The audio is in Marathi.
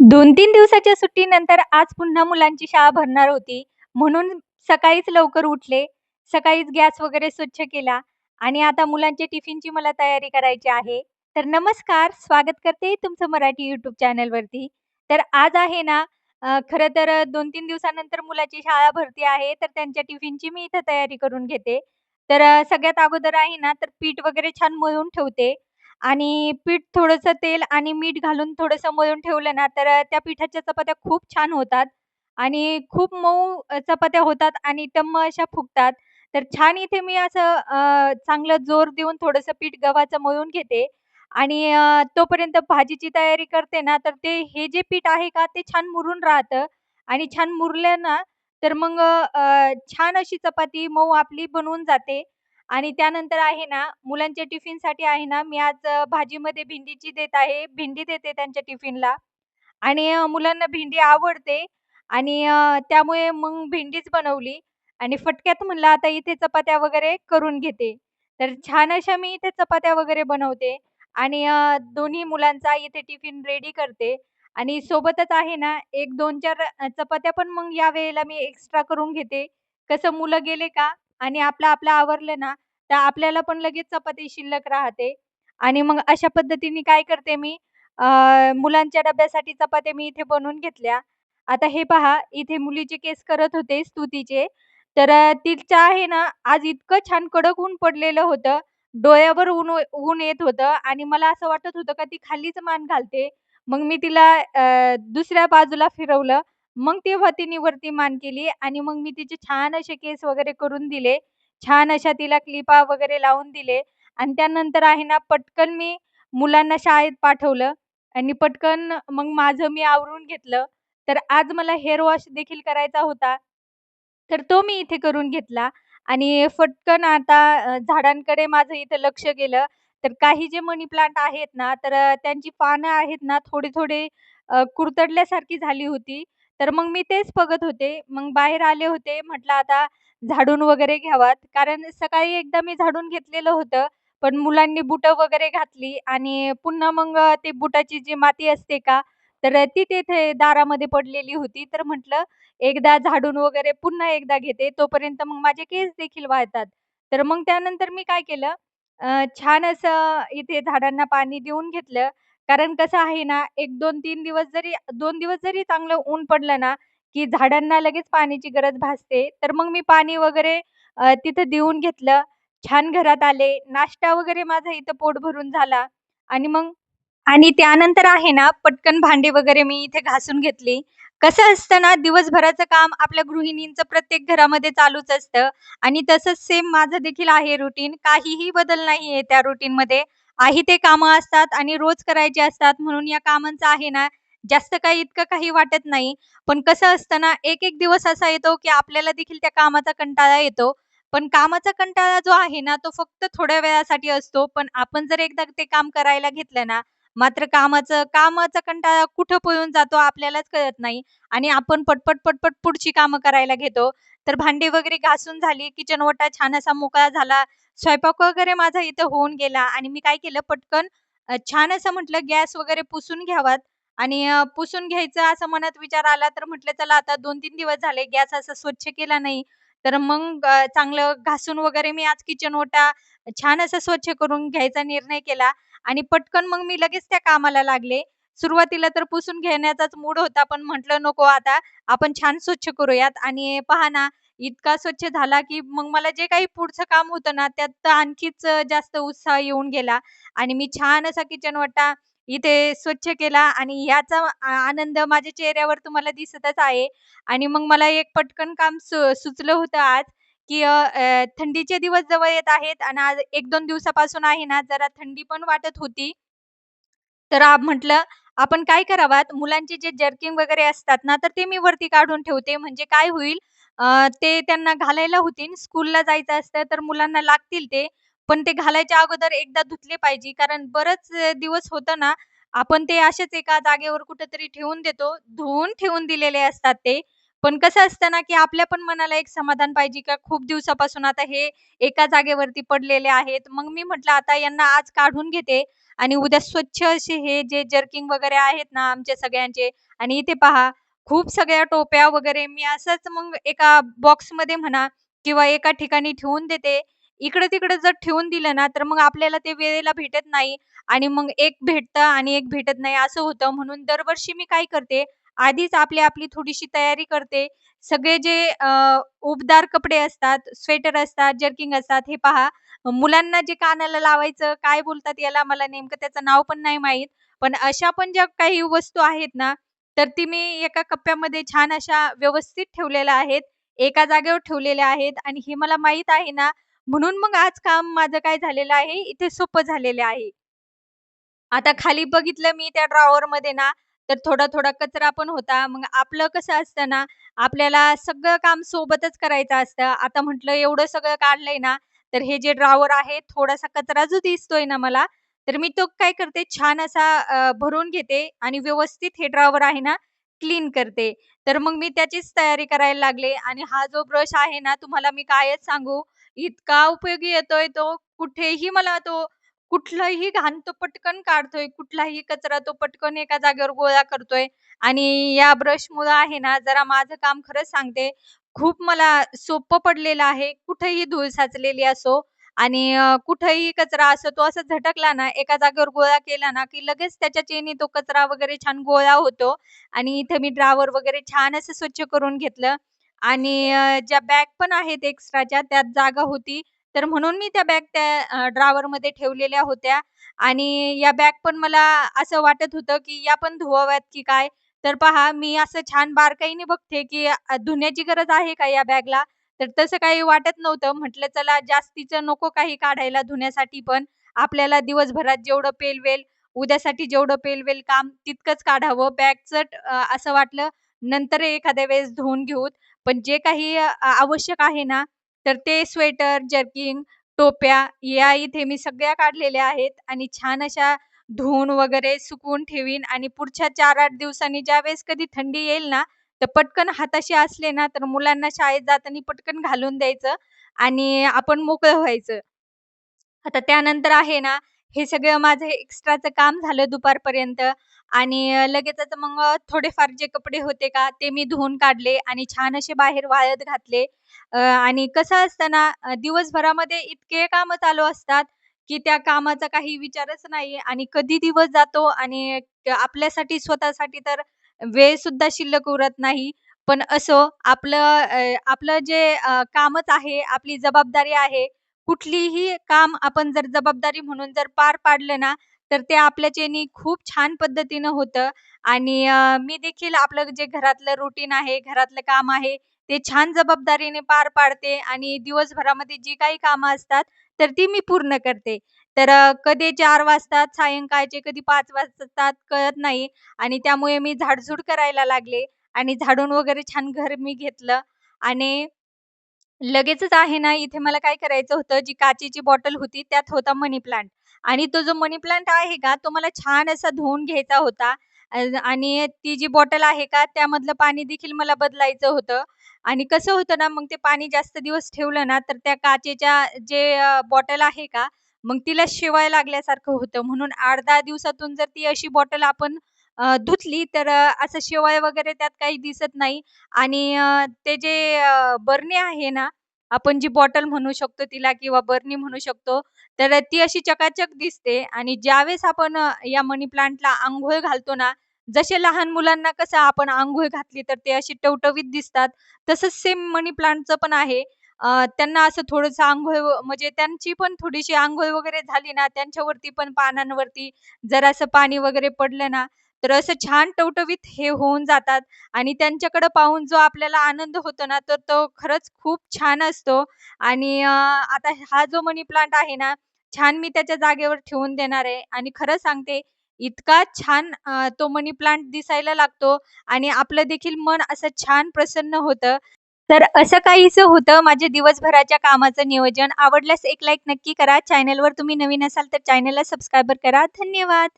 2-3 दिवसाच्या सुट्टीनंतर आज पुन्हा मुलांची शाळा भरणार होती. म्हणून सकाळीच लवकर उठले. सकाळीच गॅस वगैरे स्वच्छ केला आणि आता मुलांच्या टिफिनची मला तयारी करायची आहे. तर नमस्कार, स्वागत करते तुमचं मराठी यूट्यूब चॅनलवरती. तर आज आहे ना खरं तर दोन तीन दिवसानंतर मुलाची शाळा भरती आहे, तर त्यांच्या टिफिनची मी इथं तयारी करून घेते. तर सगळ्यात अगोदर आहे ना, तर पीठ वगैरे छान मळून ठेवते आणि पीठ थोडंसं तेल आणि मीठ घालून थोडंसं मळून ठेवलं ना, तर त्या पिठाच्या चपात्या खूप छान होतात आणि खूप मऊ चपात्या होतात आणि टम्म अशा फुगतात. तर छान इथे मी असं चांगलं जोर देऊन थोडंसं पीठ गव्हाचं मळून घेते आणि तोपर्यंत भाजीची तयारी करते ना, तर ते हे जे पीठ आहे का, ते छान मुरून राहतं आणि छान मुरलं ना, तर मग छान अशी चपाती मऊ आपली बनवून जाते आणि त्यानंतर आहे ना, मुलांच्या टिफिनसाठी आहे ना, मी आज भाजीमध्ये भेंडीची देत आहे. भेंडी देते त्यांच्या टिफिनला आणि मुलांना भेंडी आवडते आणि त्यामुळे मग भेंडीच बनवली आणि फटक्यात म्हणलं आता इथे चपात्या वगैरे करून घेते. तर छान अशा मी इथे चपात्या वगैरे बनवते आणि दोन्ही मुलांचा इथे टिफिन रेडी करते आणि सोबतच आहे ना, एक दोन चार चपात्या पण मग या वेळेला मी एक्स्ट्रा करून घेते. कसं मुलं गेले का आणि आपलं आपलं आवरलं ना, तर आपल्याला पण लगेच चपाती शिल्लक राहते आणि मग अशा पद्धतीने काय करते मी अ, मुलांच्या डब्यासाठी चपात्या मी इथे बनवून घेतल्या. आता हे पहा, इथे मुलीचे केस करत होते स्तुतीचे. तर अ, तिचं आहे ना, आज इतकं छान कडक ऊन पडलेलं होतं. डोळ्यावर ऊन ऊन येत होतं आणि मला असं वाटत होतं का ती खालीच मान घालते. मग मी तिला अ, दुसऱ्या बाजूला फिरवलं. मग तेव्हा तिने वरती मान केली आणि मग मी तिचे छान असे केस वगैरे करून दिले. छान अशा तिला क्लिपा वगैरे लावून दिले आणि त्यानंतर आहे ना, पटकन मी मुलांना शाळेत पाठवलं आणि पटकन मग माझं मी आवरून घेतलं. तर आज मला हेअर वॉश देखील करायचा होता. तर तो मी इथे करून घेतला आणि फटकन आता झाडांकडे माझं इथं लक्ष गेलं. तर काही जे मनी प्लांट आहेत ना, तर त्यांची पानं आहेत ना, थोडी-थोडी कुरतडल्यासारखी झाली होती. तर मग मी तेच बघत होते. मग बाहेर आले होते. म्हटलं आता झाडून वगैरे घ्यावात. कारण सकाळी एकदा मी झाडून घेतलेलं होतं. पण मुलांनी बुटं वगैरे घातली आणि पुन्हा मग अ, ते बुटाची जी माती असते का, तर ती तेथे दारामध्ये पडलेली होती. तर म्हटलं एकदा झाडून वगैरे पुन्हा एकदा घेते, तोपर्यंत मग माझे केस देखील वाळतात. तर मग त्यानंतर मी काय केलं, अ, छान असं इथे झाडांना पाणी देऊन घेतलं. कारण कसं आहे ना, 1-2-3 दिवस जरी दोन दिवस जरी चांगलं ऊन पडलं ना, की झाडांना लगेच पाण्याची गरज भासते. तर मग मी पाणी वगैरे अ, तिथं देऊन घेतलं. छान घरात आले. नाश्ता वगैरे माझा इथं पोट भरून झाला आणि मग आणि त्यानंतर आहे ना, पटकन भांडे वगैरे मी इथे घासून घेतली. कसं असतं ना, दिवसभराचं काम आपल्या गृहिणींचं प्रत्येक घरामध्ये चालूच असतं आणि तसंच सेम माझं देखील आहे रुटीन. काहीही बदल नाहीये त्या रुटीनमध्ये. आहे ते कामं असतात आणि रोज करायचे असतात. म्हणून या कामांचं आहे ना, जास्त काही इतकं काही वाटत नाही. पण कसं असतं ना, एक-एक दिवस असा येतो, की आपल्याला देखील त्या कामाचा कंटाळा येतो. पण कामाचा कंटाळा जो आहे ना, तो फक्त थोड्या वेळासाठी असतो. पण आपण जर एकदा ते काम करायला घेतलं ना, मात्र कामाचं कामाचा कंटाळा कुठं पळून जातो आपल्यालाच कळत नाही आणि आपण पटपट, पटपट पुढची कामं करायला घेतो. तर भांडी वगैरे घासून झाली, किचन ओटा छान असा मोकळा झाला. स्वयंपाक वगैरे माझा इथं होऊन गेला आणि मी काय केलं पटकन छान असं म्हटलं गॅस वगैरे पुसून घ्यावात आणि पुसून घ्यायचं असं मनात विचार आला, तर म्हटलं चला आता 2-3 दिवस झाले गॅस असा स्वच्छ केला नाही. तर मग चांगलं घासून वगैरे मी आज किचन ओटा छान असा स्वच्छ करून घ्यायचा निर्णय केला आणि पटकन मग मी लगेच त्या कामाला लागले. सुरुवातीला तर पुसून घेण्याचाच मूड होता, पण म्हटलं नको आता आपण छान स्वच्छ करूयात. आणि पहा ना, इतका स्वच्छ झाला, की मग मला जे काही पुढचं काम होतं ना, त्यात तर आणखीच जास्त उत्साह येऊन गेला. आणि मी छान असा किचन ओटा इथे स्वच्छ केला आणि याचा आ आनंद माझ्या चेहऱ्यावर तुम्हाला दिसतच आहे. आणि मग मला एक पटकन काम सु सुचलं होतं आज, की थंडीचे दिवस जवळ येत आहेत आणि आज 1-2 दिवसापासून आहे ना, जरा थंडी पण वाटत होती. तर म्हटलं आपण काय करावात, मुलांचे जे जर्किंग वगैरे असतात ना, तर ते मी वरती काढून ठेवते. म्हणजे काय होईल ते त्यांना घालायला होतील. स्कूलला जायचं असतं तर मुलांना लागतील ते. पण ते घालायच्या अगोदर एकदा धुतले पाहिजे. कारण बरंच दिवस होतं ना, आपण ते असेच एका जागेवर कुठेतरी ठेवून देतो. धुवून ठेवून दिलेले असतात ते. पण कसं असतं ना, की आपल्या पण मनाला एक समाधान पाहिजे का खूप दिवसापासून आता हे एका जागेवरती पडलेले आहेत. मग मी म्हटलं आता यांना आज काढून घेते आणि उद्या स्वच्छ असे हे जे जर्किंग वगैरे आहेत ना आमच्या सगळ्यांचे आणि इथे पहा खूप सगळ्या टोप्या वगैरे मी असंच मग एका बॉक्समध्ये म्हणा किंवा एका ठिकाणी ठेवून देते. इकडं-तिकडं जर ठेवून दिलं ना, तर मग आपल्याला ते वेळेला भेटत नाही आणि मग एक भेटतं आणि एक भेटत नाही असं होतं. म्हणून दरवर्षी मी काय करते, आधीच आपली आपली थोडीशी तयारी करते. सगळे जे उबदार कपडे असतात, स्वेटर असतात, जर्किंग असतात, हे पहा मुलांना जे कानाला लावायचं, काय बोलतात याला मला नेमकं त्याचं नाव पण नाही माहीत. पण अशा पण ज्या काही वस्तू आहेत ना, तर ती मी एका कप्प्यामध्ये छान अशा व्यवस्थित ठेवलेल्या आहेत. एका जागेवर ठेवलेल्या आहेत आणि हे मला माहीत आहे ना, म्हणून मग आज काम माझं काय झालेलं आहे, इथे सोपं झालेलं आहे. आता खाली बघितलं मी त्या ड्रॉवरमध्ये ना, तर थोडा-थोडा कचरा पण होता. मग आपलं कसं असतं ना, आपल्याला सगळं काम सोबतच करायचं असतं. आता म्हटलं एवढं सगळं काढलंय ना, तर हे जे ड्रॉवर आहे, थोडासा कचरा जो दिसतोय ना मला, तर मी तो काय करते छान असा भरून घेते आणि व्यवस्थित हे ड्रॉवर आहे ना, क्लीन करते. तर मग मी त्याचीच तयारी करायला लागले आणि हा जो ब्रश आहे ना, तुम्हाला मी कायच सांगू, इतका उपयोगी येतोय तो. कुठेही मला तो कुठलंही घाण तो पटकन काढतोय, कुठलाही कचरा तो पटकन एका जागेवर गोळा करतोय आणि या ब्रशमुळं आहे ना, जरा माझं काम खरंच सांगते, खूप मला सोपं पडलेलं आहे. कुठेही धूळ साचलेली असो आणि अ, कुठेही कचरा असो, तो असा झटकला ना, एका जागेवर गोळा केला ना, की लगेच त्याच्या चेनी तो कचरा वगैरे छान गोळा होतो आणि इथे मी ड्रॉवर वगैरे छान असं स्वच्छ करून घेतलं आणि अ, ज्या बॅग पण आहेत एक्स्ट्राच्या, त्यात जागा होती. तर म्हणून मी त्या बॅग त्या ड्रावरमध्ये ठेवलेल्या होत्या आणि या बॅग पण मला असं वाटत होतं, की या पण धुवाव्यात की काय? तर पहा, मी असं छान बारकाईने बघते, की धुण्याची गरज आहे का या बॅगला? तर तसं काही वाटत नव्हतं. म्हटलं चला जास्तीचं नको काही काढायला धुण्यासाठी पण. आपल्याला दिवसभरात जेवढं पेलवेल, उद्यासाठी जेवढं पेलवेल काम तितकंच काढावं. बॅगचं असं वाटलं नंतर एखाद्या वेळेस धुवून घेऊ. पण जे काही आवश्यक आहे ना, तर ते स्वेटर, जर्किंग, टोप्या या इथे मी सगळ्या काढलेल्या आहेत आणि छान अशा धुवून वगैरे सुकवून ठेवीन आणि पुढच्या 4-8 दिवसांनी ज्यावेळेस कधी थंडी येईल ना, तर पटकन हाताशी असले ना, तर मुलांना शाळेत जाताना पटकन घालून द्यायचं आणि आपण मोकळं व्हायचं. आता त्यानंतर आहे ना, हे सगळं माझं एक्स्ट्राचं काम झालं दुपारपर्यंत आणि लगेचच मग थोडेफार जे कपडे होते का, ते मी धुवून काढले आणि छान असे बाहेर वाळत घातले. आणि कसं असतं ना, दिवसभरामध्ये इतके कामं चालू असतात, की त्या कामाचा काही विचारच नाही आणि कधी दिवस जातो आणि आपल्यासाठी स्वतःसाठी तर वेळसुद्धा शिल्लक उरत नाही. पण असो, आपलं आपलं जे कामच आहे, आपली जबाबदारी आहे, कुठलीही काम आपण जर जबाबदारी म्हणून जर पार पाडलं ना, तर ते आपल्याच्यानी खूप छान पद्धतीनं होतं आणि मी देखील आपलं जे घरातलं रुटीन आहे, घरातलं काम आहे, ते छान जबाबदारीने पार पाडते आणि दिवसभरामध्ये जी काही कामं असतात, तर ती मी पूर्ण करते. तर अ, कधी चार वाजतात सायंकाळचे, कधी पाच वाजतात कळत नाही आणि त्यामुळे मी झाडझूड करायला लागले आणि झाडून वगैरे छान घर मी घेतलं आणि लगेचच आहे ना, इथे मला काय करायचं होतं, जी काचेची बॉटल होती त्यात होता मनी प्लांट. आणि तो जो मनी प्लांट आहे का, तो मला छान असा धुवून घ्यायचा होता. आणि ती जी बॉटल आहे का, त्यामधलं पाणी देखील मला बदलायचं होतं. आणि कसं होतं ना, मग ते पाणी जास्त दिवस ठेवलं ना, तर त्या काचेच्या जे बॉटल आहे का, मग तिला शिवाय लागल्यासारखं होतं. म्हणून 8-10 दिवसातून जर ती अशी बॉटल आपण धुतली, तर असं शेवाळ वगैरे त्यात काही दिसत नाही आणि ते जे बरणी आहे ना, आपण जी बॉटल म्हणू शकतो तिला किंवा बरणी म्हणू शकतो, तर ती अशी चकाचक दिसते आणि ज्यावेळेस आपण या मनी प्लांटला आंघोळ घालतो ना, जसे लहान मुलांना कसं आपण आंघोळ घातली तर ते अशी टवटवीत दिसतात, तसंच सेम मनी प्लांटचं पण आहे. त्यांना असं थोडंसं आंघोळ म्हणजे त्यांची पण थोडीशी आंघोळ वगैरे झाली ना, त्यांच्यावरती पण पानांवरती जरासं पाणी वगैरे पडलं ना, तर असं छान टवटवीत हे होऊन जातात आणि त्यांच्याकडे पाहून जो आपल्याला आनंद होतो ना, तर तो खरंच खूप छान असतो आणि आता हा जो मनी प्लांट आहे ना, छान मी त्याच्या जागेवर ठेवून देणार आहे आणि खरं सांगते इतका छान तो मनी प्लांट दिसायला लागतो आणि आपलं देखील मन असं छान प्रसन्न होतं. तर असं काहीच होतं माझ्या दिवसभराच्या कामाचं नियोजन. आवडल्यास एक लाईक नक्की करा. चॅनलवर तुम्ही नवीन असाल तर चॅनलला सबस्क्राईबर करा. धन्यवाद.